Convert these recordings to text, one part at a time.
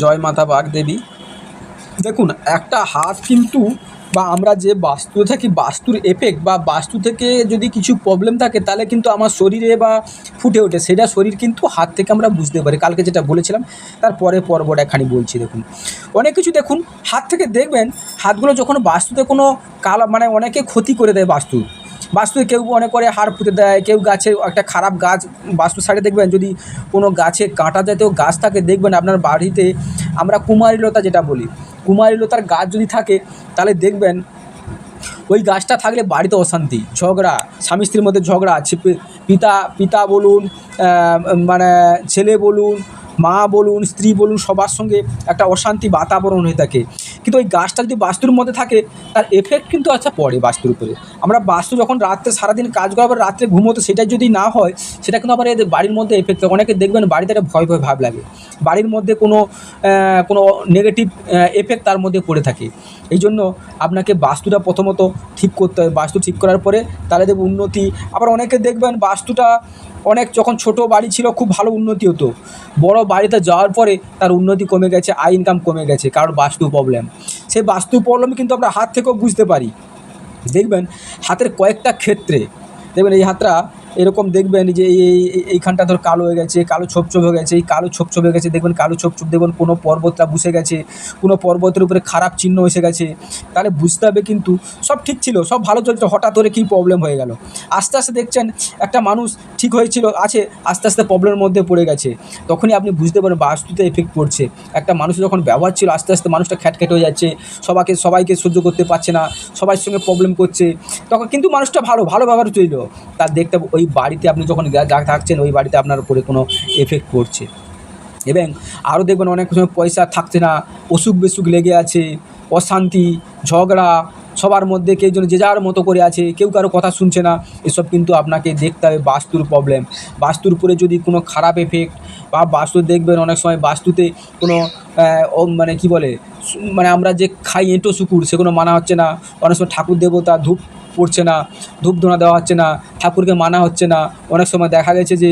জয় মাতা বাগদেবী দেখুন, একটা হাত কিন্তু বা আমরা যে বাস্তু থাকি, বাস্তুর এফেক্ট বা বাস্তু থেকে যদি কিছু প্রবলেম থাকে, তাহলে কিন্তু আমার শরীরে বা ফুটে ওঠে। সেটা শরীর কিন্তু হাত থেকে আমরা বুঝতে পারি। কালকে যেটা বলেছিলাম তারপরে পর্বটা এখানে বলছি, দেখুন। অনেক কিছু দেখুন, হাত থেকে দেখবেন, হাতগুলো যখন বাস্তুতে কোনো কালা মানে অনেকে ক্ষতি করে দেয় বাস্তু বাস্তুতে কেউ অনেক করে হাড় পুঁতে দেয়, কেউ গাছে একটা খারাপ গাছ বাস্তু সাইডে দেখবেন, যদি কোনো গাছে কাঁটা জাতীয় গাছ থাকে, দেখবেন আপনার বাড়িতে আমরা কুমারীলতা যেটা বলি কুমারীলতার গাছ যদি থাকে, তাহলে দেখবেন ওই গাছটা থাকলে বাড়িতে অশান্তি, ঝগড়া, স্বামী স্ত্রীর মধ্যে ঝগড়া আছে পিতা পিতা বলুন মানে ছেলে বলুন মা বলুন, স্ত্রী বলুন, সবার সঙ্গে একটা অশান্তি বাতাবরণ হয়ে থাকে। কিন্তু ওই গাছটা যদি বাস্তুর মধ্যে থাকে, তার এফেক্ট কিন্তু আচ্ছা পড়ে বাস্তুর উপরে। আমরা বাস্তু যখন রাত্রে সারাদিন কাজ করার পর রাত্রে ঘুমোতো সেটা যদি না হয়, সেটা কিন্তু আবার এদের বাড়ির মধ্যে এফেক্ট থাকে অনেকে দেখবেন বাড়িতে একটা ভয় ভয় ভাব লাগে। বাড়ির মধ্যে কোনো কোনো নেগেটিভ এফেক্ট তার মধ্যে পড়ে থাকে। এই জন্য আপনাকে বাস্তুটা প্রথমত ঠিক করতে হবে। বাস্তু ঠিক করার পরে তাহলে দেখব উন্নতি। আবার অনেকে দেখবেন বাস্তুটা অনেক যখন ছোট বাড়ি ছিল খুব ভালো উন্নতি হতো। বড় বাড়িতে যাওয়ার পরে তার উন্নতি কমে গেছে, আয় ইনকাম কমে গেছে, কারোর বাস্তু প্রবলেম সেই বাস্তু প্রবলেম কিন্তু আমরা হাত থেকেও বুঝতে পারি। দেখবেন, হাতের কয়েকটা ক্ষেত্রে, দেখবেন এই হাতটা এরকম দেখবেন যে এই, এই- এই- এইখানটা ধর কালো হয়ে গেছে, কালো ছোপ ছোপ হয়ে গেছে, এই কালো ছোপ ছোপ হয়ে গেছে, দেখবেন কালো ছোপ ছোপ দেখবেন কোনো পর্বতটা বসে গেছে, কোনো পর্বতের উপরে খারাপ চিহ্ন এসে গেছে। তাহলে বুঝতে হবে কিন্তু সব ঠিক ছিল, সব ভালো চলছে, হঠাৎ করে কী প্রবলেম হয়ে গেল? আস্তে আস্তে দেখছেন একটা মানুষ ঠিক হয়েছিল, আছে, আস্তে আস্তে প্রবলেমের মধ্যে পড়ে গেছে। তখনই আপনি বুঝতে পারেন বাস্তুতে এফেক্ট পড়ছে। একটা মানুষ যখন ব্যবহার ছিল, আস্তে আস্তে মানুষটা খ্যাটখ্যাট হয়ে যাচ্ছে সবাইকে সবাইকে সহ্য করতে পারছে না সবার সঙ্গে প্রবলেম করছে। তখন কিন্তু মানুষটা ভালো ভালো ব্যবহার চলল তার দেখতে ওই বাড়িতে আপনি যখন থাকছেন, ওই বাড়িতে আপনার উপরে কোনো এফেক্ট পড়ছে। এবং আরও দেখবেন অনেক সময় পয়সা থাকছে না, অসুখ বিসুখ লেগে আছে, অশান্তি, ঝগড়া, সবার মধ্যে কেউ যেন যে যার মতো করে আছে, কেউ কারও কথা শুনছে না, এসব কিন্তু আপনাকে দেখতে হবে বাস্তুর প্রবলেম বাস্তুর উপরে যদি কোনো খারাপ এফেক্ট বা বাস্তু দেখবেন অনেক সময় বাস্তুতে কোনো মানে কি বলে মানে আমরা যে খাই এঁটো শুকুর, সেগুলো মানা হচ্ছে না। অনেক সময় ঠাকুর দেবতা ধূপ পড়ছে না ধূপ ধোনা দেওয়া হচ্ছে না, ঠাকুরকে মানা হচ্ছে না। অনেক সময় দেখা গেছে যে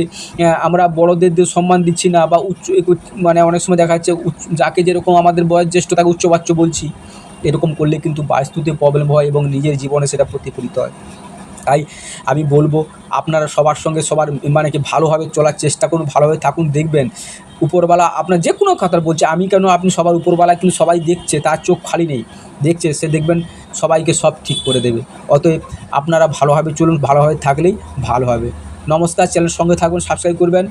আমরা বড়দের দিয়ে সম্মান দিচ্ছি না বা উচ্চ মানে অনেক সময় দেখা যাচ্ছে যাকে যেরকম আমাদের বয়স জ্যেষ্ঠ তাকে উচ্চবাচ্য বলছি। এরকম করলে কিন্তু বাস্তুতে প্রবলেম হয় এবং নিজের জীবনে সেটা প্রতিফলিত হয়। তাই আমি বলব আপনারা সবার সঙ্গে সবার মানে কি ভালোভাবে চলার চেষ্টা করুন, ভালোভাবে থাকুন, দেখবেন। উপরওয়ালা আপনার যে কোনো কথা বলছে, আমি কেন আপনি সবার উপরওয়ালা কিন্তু সবাই দেখছে, তার চোখ খালি নেই। দেখছে, সে দেখবেন সবাইকে সব ঠিক করে দেবে। অতএব আপনারা ভালোভাবে চলুন, ভালোভাবে থাকলেই ভালো হবে। নমস্কার চ্যানেল সঙ্গে থাকুন, সাবস্ক্রাইব করবেন।